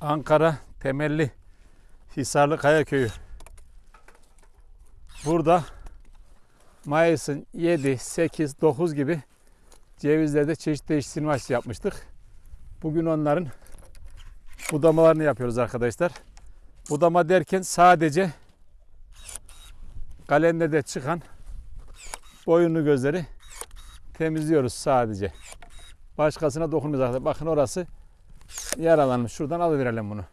Ankara temelli Hisarlı Kaya Köyü. Burada Mayıs'ın 7, 8, 9 gibi cevizlerde çeşit çeşit silmaç yapmıştık. Bugün onların budamalarını yapıyoruz arkadaşlar. Budama derken sadece kalenderde çıkan boyunlu gözleri temizliyoruz sadece. Başkasına dokunmuyoruz. Bakın orası yaralanmış. Şuradan alıverelim bunu.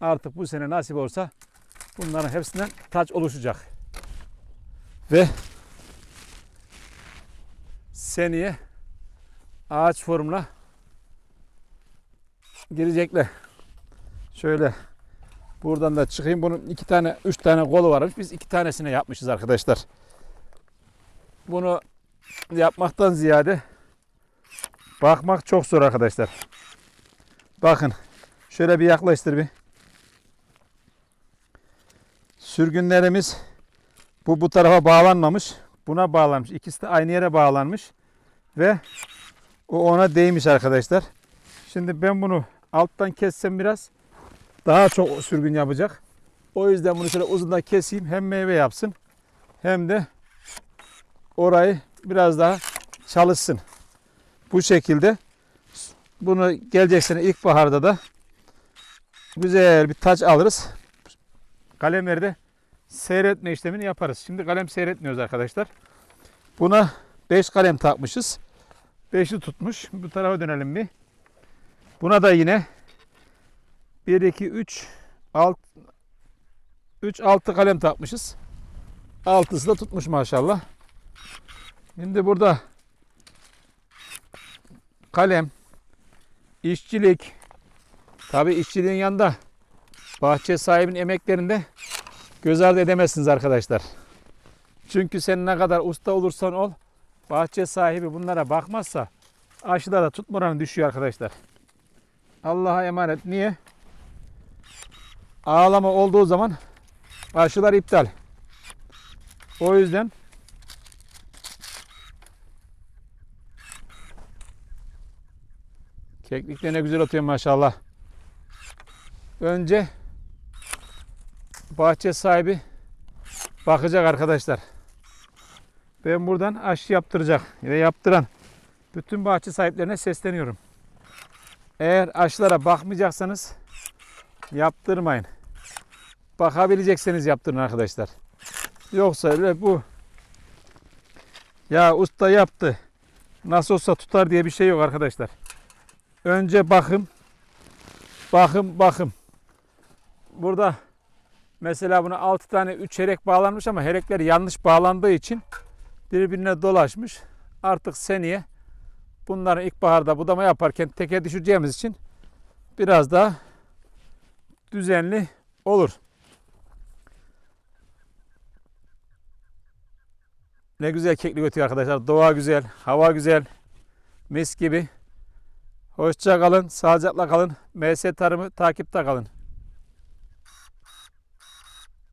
Artık bu sene nasip olsa bunların hepsinden taç oluşacak. Ve seneye ağaç formuna girecekler. Şöyle buradan da çıkayım. Bunun iki tane, üç tane kolu varmış. Biz iki tanesine yapmışız arkadaşlar. Bunu yapmaktan ziyade bakmak çok zor arkadaşlar. Bakın şöyle bir yaklaştır bir. Sürgünlerimiz bu bu tarafa bağlanmamış. Buna bağlanmış. İkisi de aynı yere bağlanmış. Ve o ona değmiş arkadaşlar. Şimdi ben bunu alttan kessem biraz daha çok sürgün yapacak. O yüzden bunu şöyle uzundan keseyim. Hem meyve yapsın hem de orayı biraz daha çalışsın. Bu şekilde bunu gelecek sene ilkbaharda da güzel bir taç alırız. Kalemleri de seyretme işlemini yaparız. Şimdi kalem seyretmiyoruz arkadaşlar. Buna 5 kalem takmışız. 5'i tutmuş. Bu tarafa dönelim bir. Buna da yine 1 2 3 6 3 6 kalem takmışız. Altısı da tutmuş maşallah. Şimdi burada kalem, işçilik, tabi işçiliğin yanında bahçe sahibinin emeklerinde göz ardı edemezsiniz arkadaşlar. Çünkü sen ne kadar usta olursan ol, bahçe sahibi bunlara bakmazsa aşıda da tutma oranı düşüyor arkadaşlar. Allah'a emanet. Niye? Ağlama olduğu zaman aşılar iptal. O yüzden Keklik ne güzel atıyor maşallah. Önce bahçe sahibi bakacak arkadaşlar. Ben buradan aşı yaptıracak ve yaptıran bütün bahçe sahiplerine sesleniyorum. Eğer aşılara bakmayacaksanız yaptırmayın. Bakabilecekseniz yaptırın arkadaşlar. Yoksa öyle bu ya usta yaptı nasıl olsa tutar diye bir şey yok arkadaşlar. Önce bakım, bakım, bakım. Burada mesela buna 6 tane 3 herek bağlanmış ama herekler yanlış bağlandığı için birbirine dolaşmış. Artık seneye bunların ilkbaharda budama yaparken teke düşüreceğimiz için biraz daha düzenli olur. Ne güzel keklik ötüyor arkadaşlar. Doğa güzel, hava güzel, mis gibi. Hoşça kalın, sağlıcakla kalın. MS Tarımı takipte kalın.